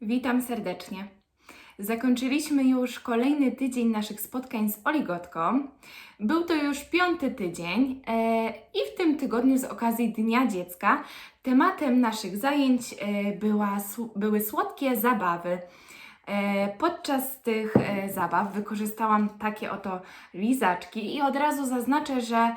Witam serdecznie. Zakończyliśmy już kolejny tydzień naszych spotkań z Oligotką. Był to już piąty tydzień e, i w tym tygodniu z okazji Dnia Dziecka tematem naszych zajęć e, była, były słodkie zabawy. E, Podczas tych zabaw wykorzystałam takie oto lizaczki i od razu zaznaczę, że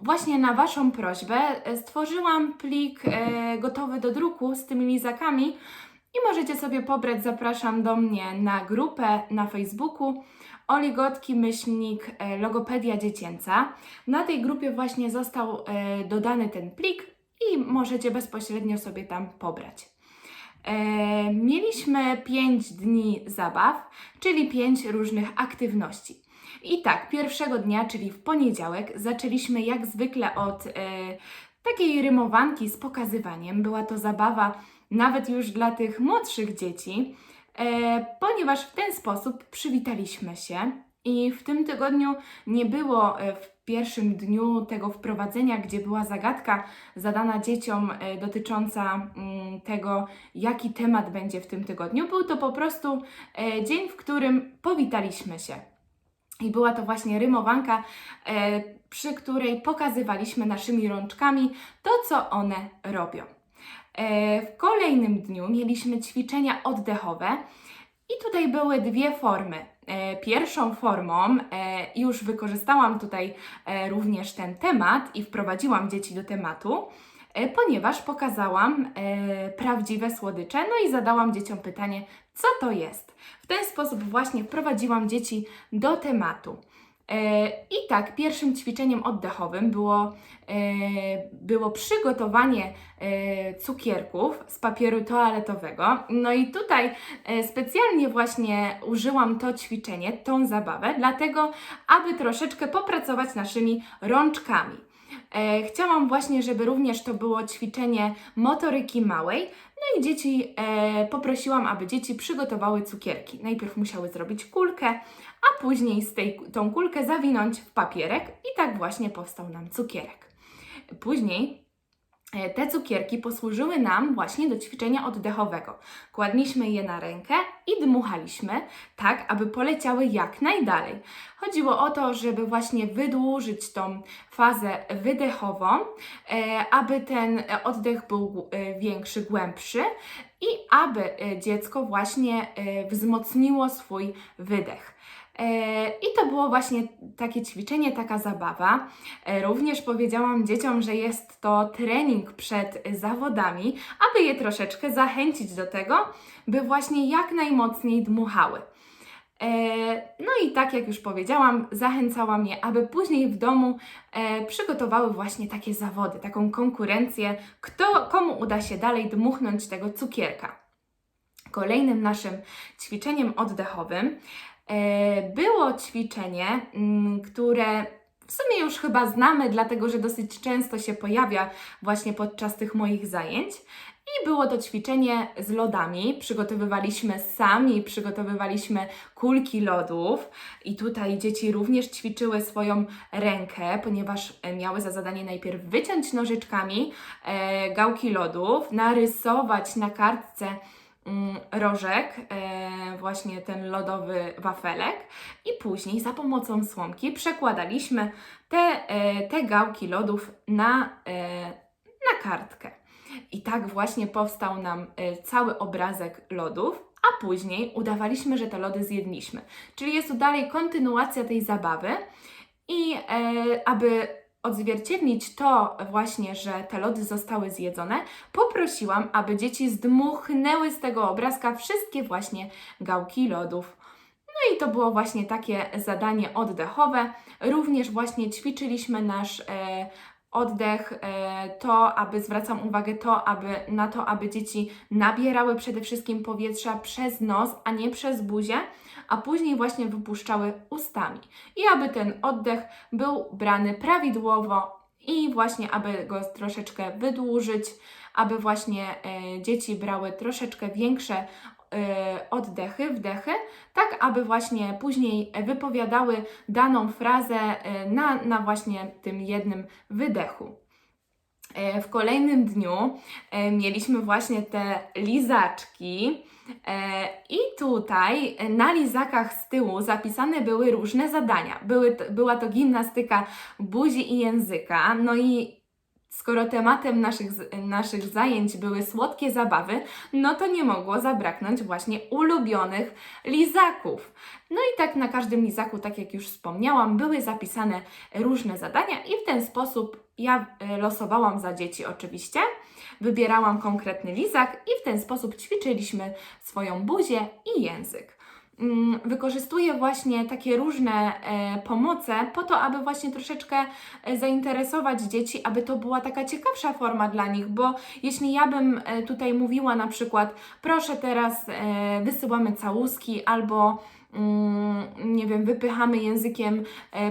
właśnie na Waszą prośbę stworzyłam plik gotowy do druku z tymi lizakami i możecie sobie pobrać, zapraszam do mnie na grupę na Facebooku Oligotki myślnik e, logopedia dziecięca. Na tej grupie właśnie został e, dodany ten plik i możecie bezpośrednio sobie tam pobrać. E, mieliśmy 5 dni zabaw, czyli 5 różnych aktywności. I tak, pierwszego dnia, czyli w poniedziałek, zaczęliśmy jak zwykle od takiej rymowanki z pokazywaniem. Była to zabawa nawet już dla tych młodszych dzieci, e, ponieważ w ten sposób przywitaliśmy się. I w tym tygodniu nie było e, w pierwszym dniu tego wprowadzenia, gdzie była zagadka zadana dzieciom e, dotycząca mm, tego, jaki temat będzie w tym tygodniu. Był to po prostu dzień, w którym powitaliśmy się. I była to właśnie rymowanka, przy której pokazywaliśmy naszymi rączkami to, co one robią. E, w kolejnym dniu mieliśmy ćwiczenia oddechowe i tutaj były dwie formy. E, Pierwszą formą e, już wykorzystałam tutaj również ten temat i wprowadziłam dzieci do tematu, ponieważ pokazałam prawdziwe słodycze, no i zadałam dzieciom pytanie, co to jest. W ten sposób właśnie wprowadziłam dzieci do tematu. E, I tak, pierwszym ćwiczeniem oddechowym było, e, było przygotowanie e, cukierków z papieru toaletowego. No i tutaj specjalnie właśnie użyłam to ćwiczenie, tą zabawę, dlatego aby troszeczkę popracować naszymi rączkami. Chciałam właśnie, żeby również to było ćwiczenie motoryki małej. No i dzieci e, poprosiłam, aby dzieci przygotowały cukierki. Najpierw musiały zrobić kulkę, a później z tej, tą kulkę zawinąć w papierek i tak właśnie powstał nam cukierek. Później e, te cukierki posłużyły nam właśnie do ćwiczenia oddechowego. Kładliśmy je na rękę i dmuchaliśmy, tak aby poleciały jak najdalej. Chodziło o to, żeby właśnie wydłużyć tą fazę wydechową, e, aby ten e, oddech był większy, głębszy i aby dziecko właśnie wzmocniło swój wydech. E, I to było właśnie takie ćwiczenie, taka zabawa. E, Również powiedziałam dzieciom, że jest to trening przed zawodami, aby je troszeczkę zachęcić do tego, by właśnie jak najmocniej dmuchały. E, No i tak jak już powiedziałam, zachęcałam je, aby później w domu przygotowały właśnie takie zawody, taką konkurencję, kto, komu uda się dalej dmuchnąć tego cukierka. Kolejnym naszym ćwiczeniem oddechowym było ćwiczenie, mm, które w sumie już chyba znamy, dlatego że dosyć często się pojawia właśnie podczas tych moich zajęć. I było to ćwiczenie z lodami. Przygotowywaliśmy sami, przygotowywaliśmy kulki lodów. I tutaj dzieci również ćwiczyły swoją rękę, ponieważ e, miały za zadanie najpierw wyciąć nożyczkami e, gałki lodów, narysować na kartce rożek, e, właśnie ten lodowy wafelek i później za pomocą słomki przekładaliśmy te, e, te gałki lodów na, e, na kartkę. I tak właśnie powstał nam cały obrazek lodów, a później udawaliśmy, że te lody zjedliśmy. Czyli jest to dalej kontynuacja tej zabawy i aby odzwierciedlić to właśnie, że te lody zostały zjedzone, poprosiłam, aby dzieci zdmuchnęły z tego obrazka wszystkie właśnie gałki lodów. No i to było właśnie takie zadanie oddechowe. Również właśnie ćwiczyliśmy nasz e, oddech, e, to, aby zwracam uwagę to, aby, na to, aby dzieci nabierały przede wszystkim powietrza przez nos, a nie przez buzię, a później właśnie wypuszczały ustami. I aby ten oddech był brany prawidłowo i właśnie, aby go troszeczkę wydłużyć, aby właśnie e, dzieci brały troszeczkę większe e, oddechy, wdechy, tak aby właśnie później wypowiadały daną frazę e, na, na właśnie tym jednym wydechu. E, W kolejnym dniu e, mieliśmy właśnie te lizaczki. E, I tutaj na lizakach z tyłu zapisane były różne zadania. Były, była to gimnastyka buzi i języka. No i skoro tematem naszych, naszych zajęć były słodkie zabawy, no to nie mogło zabraknąć właśnie ulubionych lizaków. No i tak na każdym lizaku, tak jak już wspomniałam, były zapisane różne zadania i w ten sposób ja e, losowałam za dzieci oczywiście, wybierałam konkretny lizak i w ten sposób ćwiczyliśmy swoją buzię i język. Mm, Wykorzystuję właśnie takie różne e, pomoce po to, aby właśnie troszeczkę e, zainteresować dzieci, aby to była taka ciekawsza forma dla nich, bo jeśli ja bym e, tutaj mówiła na przykład, proszę teraz wysyłamy całuski albo mm, nie wiem, wypychamy językiem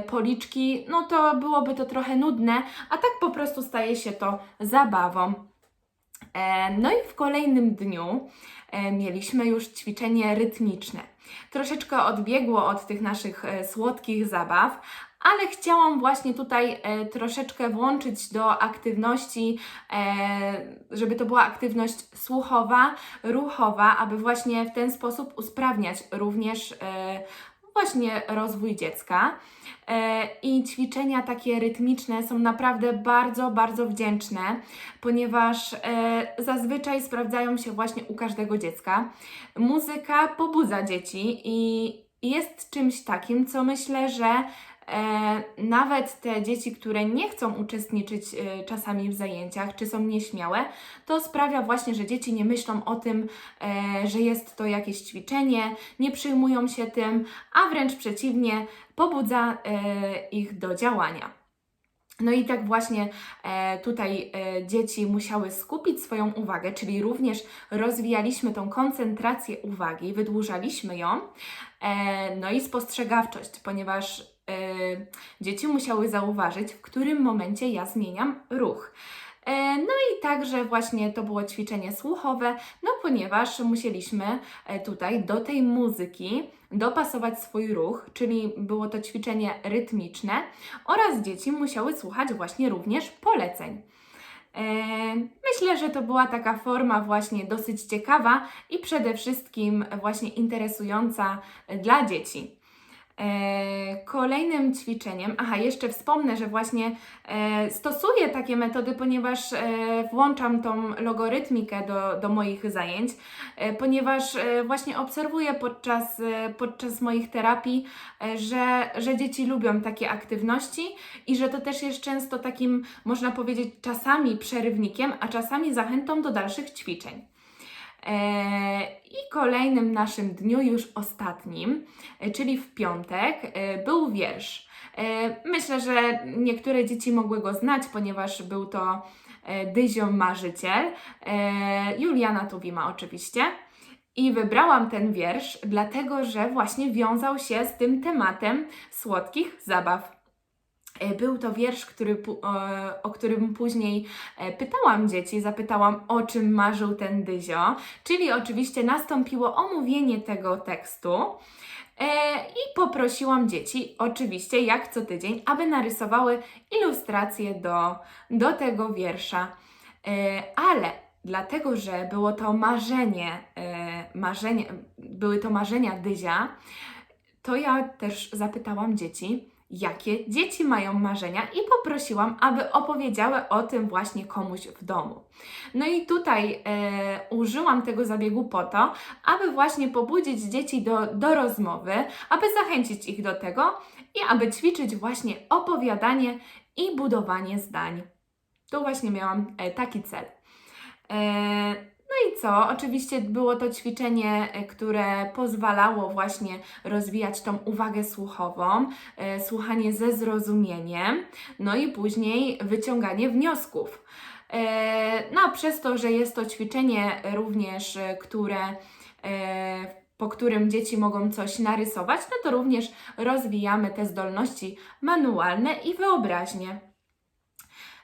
policzki, no to byłoby to trochę nudne, a tak po prostu staje się to zabawą. No i w kolejnym dniu mieliśmy już ćwiczenie rytmiczne. Troszeczkę odbiegło od tych naszych e, słodkich zabaw, ale chciałam właśnie tutaj e, troszeczkę włączyć do aktywności, e, żeby to była aktywność słuchowa, ruchowa, aby właśnie w ten sposób usprawniać również e, właśnie rozwój dziecka. E, I ćwiczenia takie rytmiczne są naprawdę bardzo, bardzo wdzięczne, ponieważ e, zazwyczaj sprawdzają się właśnie u każdego dziecka. Muzyka pobudza dzieci i jest czymś takim, co myślę, że nawet te dzieci, które nie chcą uczestniczyć e, czasami w zajęciach, czy są nieśmiałe, to sprawia właśnie, że dzieci nie myślą o tym, e, że jest to jakieś ćwiczenie, nie przyjmują się tym, a wręcz przeciwnie, pobudza e, ich do działania. No i tak właśnie e, tutaj e, dzieci musiały skupić swoją uwagę, czyli również rozwijaliśmy tą koncentrację uwagi, wydłużaliśmy ją, e, no i spostrzegawczość, ponieważ e, dzieci musiały zauważyć, w którym momencie ja zmieniam ruch. E, No i także właśnie to było ćwiczenie słuchowe, no ponieważ musieliśmy e, tutaj do tej muzyki dopasować swój ruch, czyli było to ćwiczenie rytmiczne oraz dzieci musiały słuchać właśnie również poleceń. E, Myślę, że to była taka forma właśnie dosyć ciekawa i przede wszystkim właśnie interesująca dla dzieci. E, Kolejnym ćwiczeniem, aha, jeszcze wspomnę, że właśnie e, stosuję takie metody, ponieważ e, włączam tą logorytmikę do, do moich zajęć, ponieważ właśnie obserwuję podczas, podczas moich terapii, że, że dzieci lubią takie aktywności i że to też jest często takim, można powiedzieć, czasami przerywnikiem, a czasami zachętą do dalszych ćwiczeń. E, I kolejnym naszym dniu, już ostatnim, e, czyli w piątek, e, był wiersz. Myślę, że niektóre dzieci mogły go znać, ponieważ był to Dyzio Marzyciel, Juliana Tuwima oczywiście. I wybrałam ten wiersz, dlatego że właśnie wiązał się z tym tematem słodkich zabaw. E, Był to wiersz, który, e, o którym później e, pytałam dzieci, zapytałam o czym marzył ten Dyzio, czyli oczywiście nastąpiło omówienie tego tekstu. I poprosiłam dzieci, oczywiście jak co tydzień, aby narysowały ilustracje do, do tego wiersza. Ale dlatego, że było to marzenie, marzenie, były to marzenia Dyzia, to ja też zapytałam dzieci, jakie dzieci mają marzenia i poprosiłam, aby opowiedziały o tym właśnie komuś w domu. No i tutaj e, użyłam tego zabiegu po to, aby właśnie pobudzić dzieci do, do rozmowy, aby zachęcić ich do tego i aby ćwiczyć właśnie opowiadanie i budowanie zdań. Tu właśnie miałam e, taki cel. No i co? Oczywiście było to ćwiczenie, e, które pozwalało właśnie rozwijać tą uwagę słuchową, e, słuchanie ze zrozumieniem, no i później wyciąganie wniosków. E, No a przez to, że jest to ćwiczenie również, które po którym dzieci mogą coś narysować, no to również rozwijamy te zdolności manualne i wyobraźnię.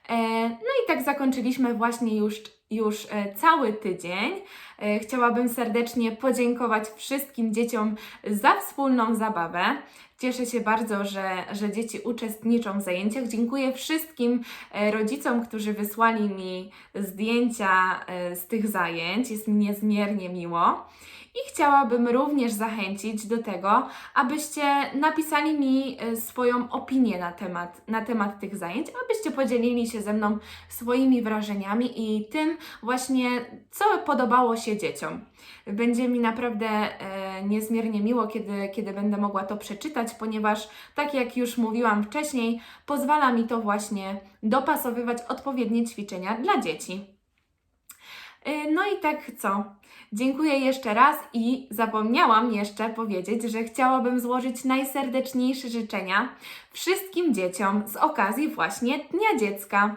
E, No i tak zakończyliśmy właśnie już, już e, cały tydzień. E, Chciałabym serdecznie podziękować wszystkim dzieciom za wspólną zabawę. Cieszę się bardzo, że, że dzieci uczestniczą w zajęciach. Dziękuję wszystkim e, rodzicom, którzy wysłali mi zdjęcia e, z tych zajęć. Jest mi niezmiernie miło. I chciałabym również zachęcić do tego, abyście napisali mi e, swoją opinię na temat, na temat tych zajęć, abyście podzielili się ze mną swoimi wrażeniami i tym właśnie, co podobało się dzieciom. Będzie mi naprawdę e, niezmiernie miło, kiedy, kiedy będę mogła to przeczytać, ponieważ, tak jak już mówiłam wcześniej, pozwala mi to właśnie dopasowywać odpowiednie ćwiczenia dla dzieci. E, No i tak co? Dziękuję jeszcze raz i zapomniałam jeszcze powiedzieć, że chciałabym złożyć najserdeczniejsze życzenia wszystkim dzieciom z okazji właśnie Dnia Dziecka.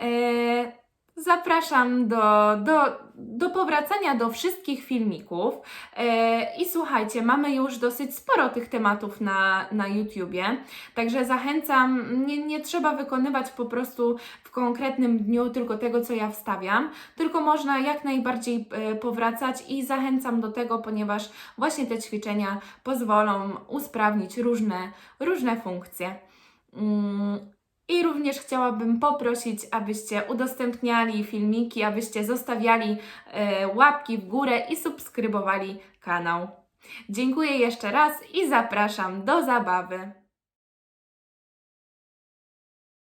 E, Zapraszam do, do, do powracania do wszystkich filmików. E, I słuchajcie, mamy już dosyć sporo tych tematów na, na YouTubie, także zachęcam, nie, nie trzeba wykonywać po prostu w konkretnym dniu tylko tego, co ja wstawiam, tylko można jak najbardziej e, powracać i zachęcam do tego, ponieważ właśnie te ćwiczenia pozwolą usprawnić różne, różne funkcje. I również chciałabym poprosić, abyście udostępniali filmiki, abyście zostawiali e, łapki w górę i subskrybowali kanał. Dziękuję jeszcze raz i zapraszam do zabawy.